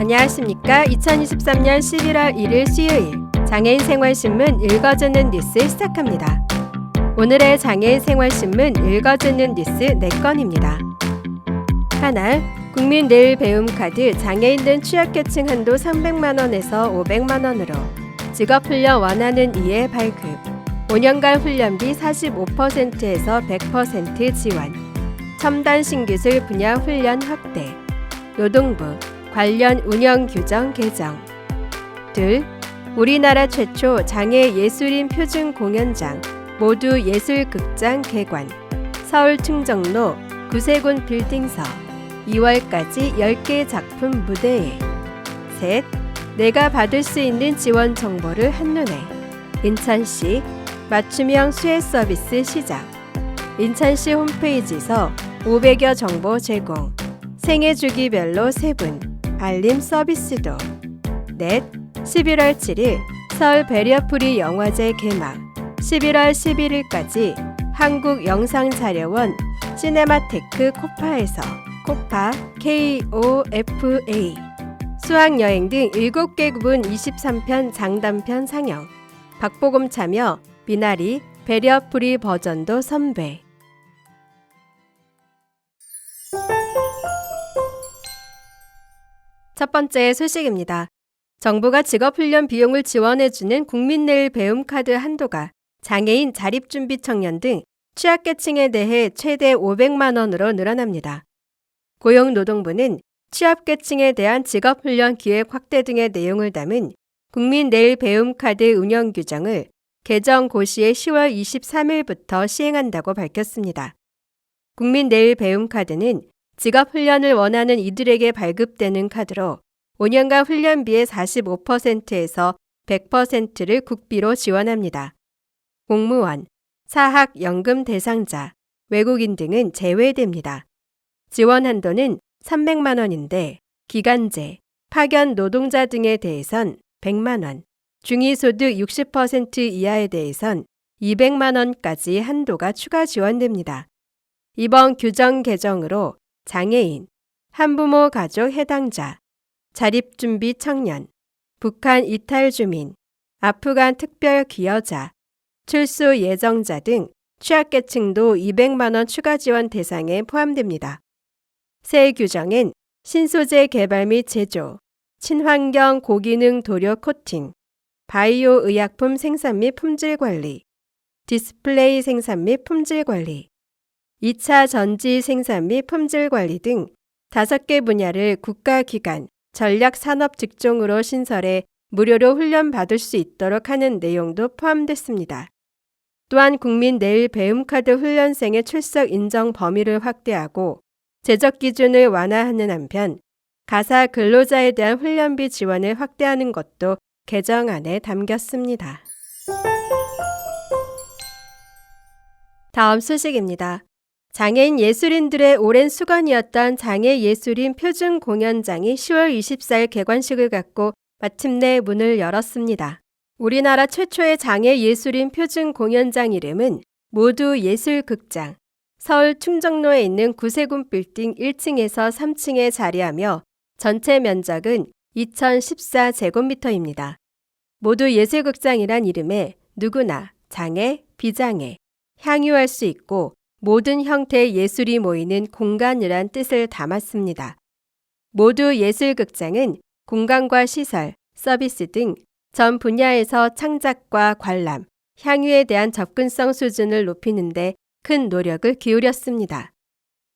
안녕하십니까. 2023년 11월 1일 수요일 장애인 생활신문 읽어주는 뉴스 시작합니다. 오늘의 장애인 생활신문 읽어주는 뉴스 4건입니다. 하나, 국민 내일 배움 카드 장애인 등 취약계층 한도 300만 원에서 500만 원으로 직업훈련 원하는 이에 발급 5년간 훈련비 45%에서 100% 지원 첨단 신기술 분야 훈련 확대 노동부 관련 운영 규정 개정. 둘, 우리나라 최초 장애 예술인 표준 공연장 모두 예술극장 개관. 서울 충정로 구세군 빌딩서 2월까지 10개 작품 무대에. 셋, 내가 받을 수 있는 지원 정보를 한눈에. 인천시 맞춤형 수혜 서비스 시작. 인천시 홈페이지에서 500여 정보 제공. 생애 주기별로 세분 알림 서비스도. 넷 11월 7일 서울 베리어프리 영화제 개막. 11월 11일까지 한국영상자료원 시네마테크 코파에서. 코파 KOFA 수학여행 등 7개 구분 23편 장단편 상영. 박보검 참여 미나리 베리어프리 버전도 선배 첫 번째 소식입니다. 정부가 직업훈련 비용을 지원해주는 국민내일 배움카드 한도가 장애인, 자립준비 청년 등 취약계층에 대해 최대 500만 원으로 늘어납니다. 고용노동부는 취약계층에 대한 직업훈련 기획 확대 등의 내용을 담은 국민 내일 배움카드 운영 규정을 개정 고시의 10월 23일부터 시행한다고 밝혔습니다. 국민 내일 배움카드는 직업 훈련을 원하는 이들에게 발급되는 카드로 5년간 훈련비의 45%에서 100%를 국비로 지원합니다. 공무원, 사학 연금 대상자, 외국인 등은 제외됩니다. 지원 한도는 300만 원인데 기간제, 파견 노동자 등에 대해선 100만 원, 중위소득 60% 이하에 대해선 200만 원까지 한도가 추가 지원됩니다. 이번 규정 개정으로 장애인, 한부모 가족 해당자, 자립준비 청년, 북한 이탈 주민, 아프간 특별 기여자, 출소 예정자 등 취약계층도 200만 원 추가 지원 대상에 포함됩니다. 새 규정엔 신소재 개발 및 제조, 친환경 고기능 도료 코팅, 바이오 의약품 생산 및 품질 관리, 디스플레이 생산 및 품질 관리, 2차 전지 생산 및 품질 관리 등 5개 분야를 국가기관, 전략산업 직종으로 신설해 무료로 훈련 받을 수 있도록 하는 내용도 포함됐습니다. 또한 국민 내일 배움카드 훈련생의 출석 인정 범위를 확대하고 제적 기준을 완화하는 한편 가사 근로자에 대한 훈련비 지원을 확대하는 것도 개정안에 담겼습니다. 다음 소식입니다. 장애인 예술인들의 오랜 수건이었던 장애 예술인 표준 공연장이 10월 24일 개관식을 갖고 마침내 문을 열었습니다. 우리나라 최초의 장애 예술인 표준 공연장 이름은 모두 예술극장. 서울 충정로에 있는 구세군 빌딩 1층에서 3층에 자리하며 전체 면적은 2014제곱미터입니다. 모두 예술극장이란 이름에 누구나 장애, 비장애, 향유할 수 있고 모든 형태의 예술이 모이는 공간이란 뜻을 담았습니다. 모두 예술극장은 공간과 시설, 서비스 등 전 분야에서 창작과 관람, 향유에 대한 접근성 수준을 높이는데 큰 노력을 기울였습니다.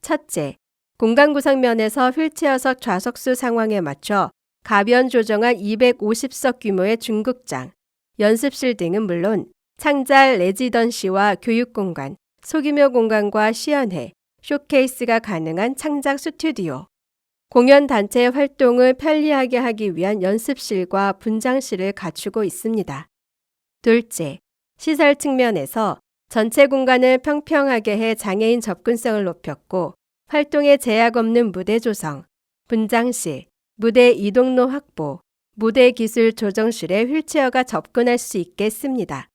첫째, 공간 구성 면에서 휠체어석 좌석수 상황에 맞춰 가변 조정한 250석 규모의 중극장, 연습실 등은 물론 창작 레지던시와 교육공간, 소규모 공간과 시연회, 쇼케이스가 가능한 창작 스튜디오, 공연 단체 활동을 편리하게 하기 위한 연습실과 분장실을 갖추고 있습니다. 둘째, 시설 측면에서 전체 공간을 평평하게 해 장애인 접근성을 높였고 활동에 제약 없는 무대 조성, 분장실, 무대 이동로 확보, 무대 기술 조정실에 휠체어가 접근할 수 있게 했습니다.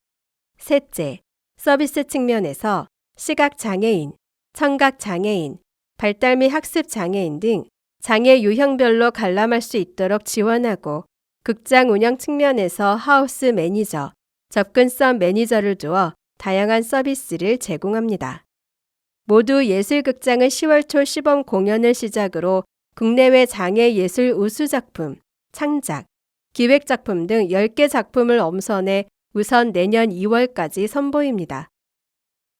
셋째, 서비스 측면에서 시각 장애인, 청각 장애인, 발달 및 학습 장애인 등 장애 유형별로 관람할 수 있도록 지원하고 극장 운영 측면에서 하우스 매니저, 접근성 매니저를 두어 다양한 서비스를 제공합니다. 모두 예술극장은 10월 초 시범 공연을 시작으로 국내외 장애 예술 우수 작품, 창작, 기획 작품 등 10개 작품을 엄선해 우선 내년 2월까지 선보입니다.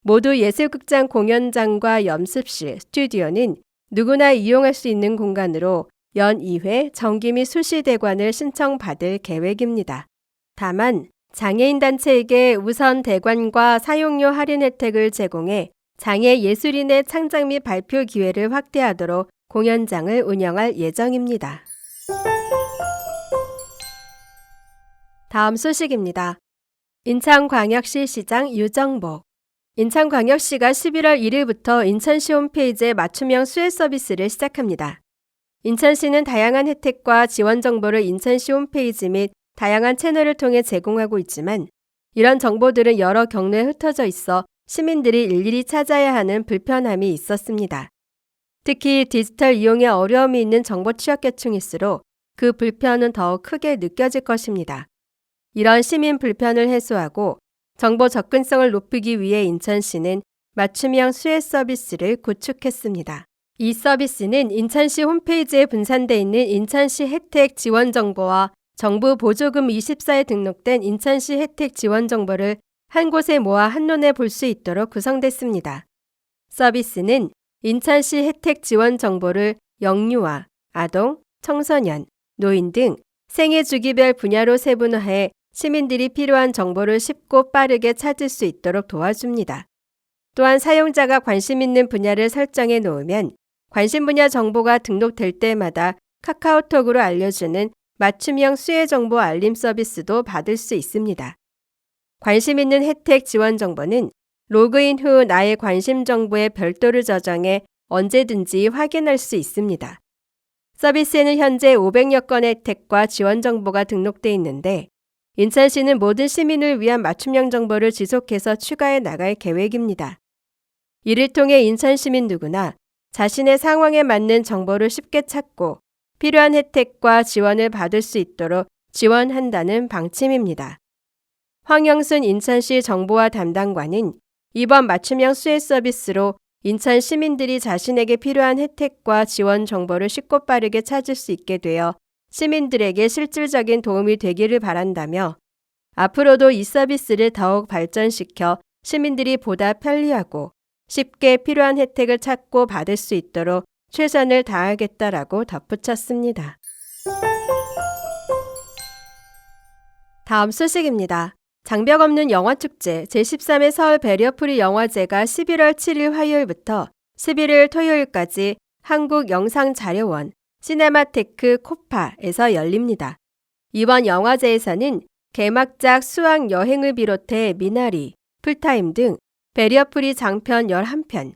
모두 예술극장 공연장과 연습실, 스튜디오는 누구나 이용할 수 있는 공간으로 연 2회 정기 및 수시 대관을 신청받을 계획입니다. 다만 장애인 단체에게 우선 대관과 사용료 할인 혜택을 제공해 장애 예술인의 창작 및 발표 기회를 확대하도록 공연장을 운영할 예정입니다. 다음 소식입니다. 인천광역시 시장 유정복 인천광역시가 11월 1일부터 인천시 홈페이지에 맞춤형 수혜 서비스를 시작합니다. 인천시는 다양한 혜택과 지원 정보를 인천시 홈페이지 및 다양한 채널을 통해 제공하고 있지만 이런 정보들은 여러 경로에 흩어져 있어 시민들이 일일이 찾아야 하는 불편함이 있었습니다. 특히 디지털 이용에 어려움이 있는 정보 취약계층일수록 그 불편은 더욱 크게 느껴질 것입니다. 이런 시민 불편을 해소하고 정보 접근성을 높이기 위해 인천시는 맞춤형 수혜 서비스를 구축했습니다. 이 서비스는 인천시 홈페이지에 분산돼 있는 인천시 혜택 지원 정보와 정부 보조금 24에 등록된 인천시 혜택 지원 정보를 한 곳에 모아 한눈에 볼 수 있도록 구성됐습니다. 서비스는 인천시 혜택 지원 정보를 영유아, 아동, 청소년, 노인 등 생애 주기별 분야로 세분화해 시민들이 필요한 정보를 쉽고 빠르게 찾을 수 있도록 도와줍니다. 또한 사용자가 관심 있는 분야를 설정해 놓으면 관심 분야 정보가 등록될 때마다 카카오톡으로 알려주는 맞춤형 수혜 정보 알림 서비스도 받을 수 있습니다. 관심 있는 혜택 지원 정보는 로그인 후 나의 관심 정보에 별도를 저장해 언제든지 확인할 수 있습니다. 서비스에는 현재 500여 건의 혜택과 지원 정보가 등록돼 있는데 인천시는 모든 시민을 위한 맞춤형 정보를 지속해서 추가해 나갈 계획입니다. 이를 통해 인천 시민 누구나 자신의 상황에 맞는 정보를 쉽게 찾고 필요한 혜택과 지원을 받을 수 있도록 지원한다는 방침입니다. 황영순 인천시 정보화 담당관은 이번 맞춤형 수혜 서비스로 인천 시민들이 자신에게 필요한 혜택과 지원 정보를 쉽고 빠르게 찾을 수 있게 되어 시민들에게 실질적인 도움이 되기를 바란다며 앞으로도 이 서비스를 더욱 발전시켜 시민들이 보다 편리하고 쉽게 필요한 혜택을 찾고 받을 수 있도록 최선을 다하겠다라고 덧붙였습니다. 다음 소식입니다. 장벽 없는 영화축제 제13회 서울 베리어프리 영화제가 11월 7일 화요일부터 11일 토요일까지 한국영상자료원 시네마테크 코파에서 열립니다. 이번 영화제에서는 개막작 수학 여행을 비롯해 미나리, 풀타임 등 베리어프리 장편 11편,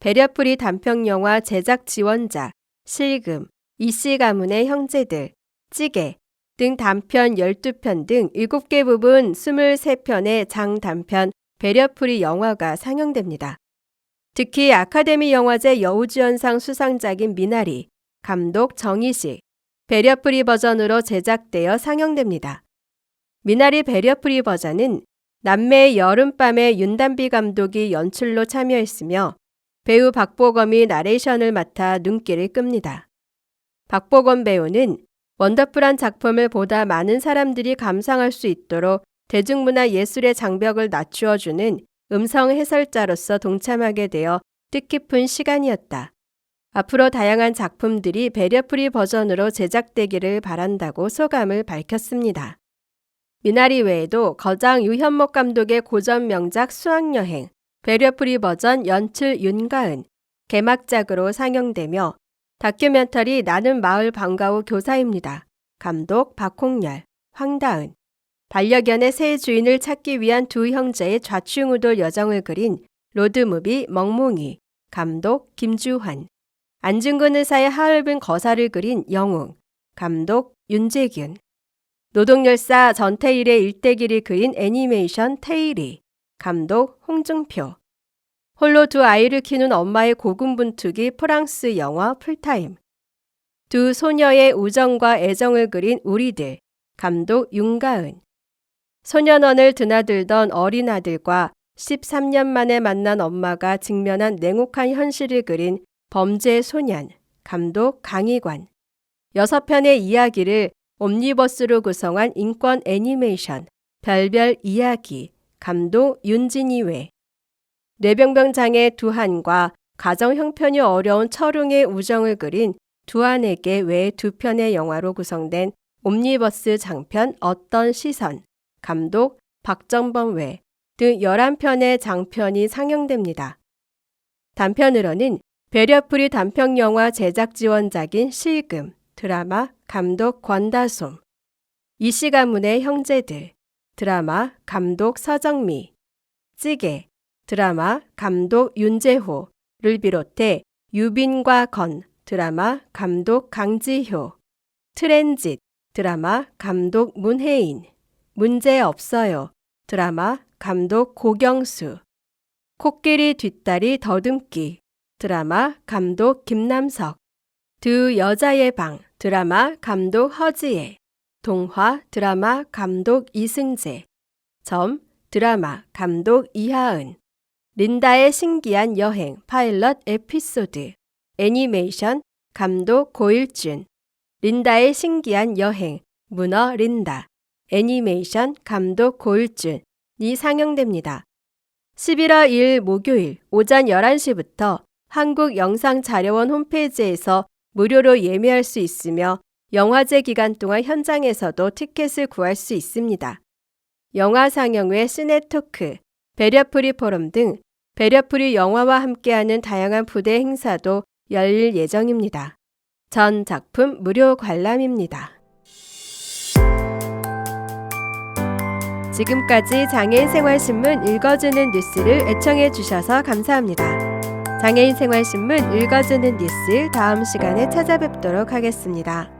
베리어프리 단편 영화 제작 지원자, 실금, 이씨 가문의 형제들, 찌개 등 단편 12편 등 7개 부분 23편의 장단편 베리어프리 영화가 상영됩니다. 특히 아카데미 영화제 여우주연상 수상작인 미나리, 감독 정희식, 베리어프리 버전으로 제작되어 상영됩니다. 미나리 베리어프리 버전은 남매의 여름밤에 윤단비 감독이 연출로 참여했으며 배우 박보검이 나레이션을 맡아 눈길을 끕니다. 박보검 배우는 원더풀한 작품을 보다 많은 사람들이 감상할 수 있도록 대중문화 예술의 장벽을 낮추어주는 음성 해설자로서 동참하게 되어 뜻깊은 시간이었다. 앞으로 다양한 작품들이 배려프리 버전으로 제작되기를 바란다고 소감을 밝혔습니다. 미나리 외에도 거장 유현목 감독의 고전 명작 수학여행, 배려프리 버전 연출 윤가은, 개막작으로 상영되며 다큐멘터리 나는 마을 방과후 교사입니다. 감독 박홍열, 황다은, 반려견의 새 주인을 찾기 위한 두 형제의 좌충우돌 여정을 그린 로드무비 멍몽이, 감독 김주환, 안중근 의사의 하얼빈 거사를 그린 영웅, 감독 윤재균, 노동열사 전태일의 일대기를 그린 애니메이션 테일이, 감독 홍증표, 홀로 두 아이를 키우는 엄마의 고군분투기 프랑스 영화 풀타임, 두 소녀의 우정과 애정을 그린 우리들. 감독 윤가은. 소년원을 드나들던 어린 아들과 13년 만에 만난 엄마가 직면한 냉혹한 현실을 그린 범죄 소년. 감독 강희관. 여섯 편의 이야기를 옴니버스로 구성한 인권 애니메이션 별별 이야기 감독 윤진이 외 뇌병병 장애 두한과 가정 형편이 어려운 철웅의 우정을 그린 두한에게 외 두 편의 영화로 구성된 옴니버스 장편 어떤 시선 감독 박정범 외 등 11편의 장편이 상영됩니다. 단편으로는 배려풀이 단편 영화 제작 지원작인 실금, 드라마 감독 권다솜, 이씨 가문의 형제들, 드라마 감독 서정미, 찌개, 드라마 감독 윤재호를 비롯해 유빈과 건, 드라마 감독 강지효, 트랜짓, 드라마 감독 문혜인, 문제 없어요, 드라마 감독 고경수, 코끼리 뒷다리 더듬기, 드라마 감독 김남석, 두 여자의 방, 드라마 감독 허지혜, 동화 드라마 감독 이승재, 점 드라마 감독 이하은, 린다의 신기한 여행 파일럿 에피소드, 애니메이션 감독 고일준, 린다의 신기한 여행 문어 린다, 애니메이션 감독 고일준이 상영됩니다. 11월 2일 목요일 오전 11시부터 한국영상자료원 홈페이지에서 무료로 예매할 수 있으며 영화제 기간 동안 현장에서도 티켓을 구할 수 있습니다. 영화 상영 외 시네토크, 배려풀이 포럼 등 배려풀이 영화와 함께하는 다양한 부대 행사도 열릴 예정입니다. 전 작품 무료 관람입니다. 지금까지 장애인 생활신문 읽어주는 뉴스를 애청해 주셔서 감사합니다. 장애인 생활신문 읽어주는 뉴스 다음 시간에 찾아뵙도록 하겠습니다.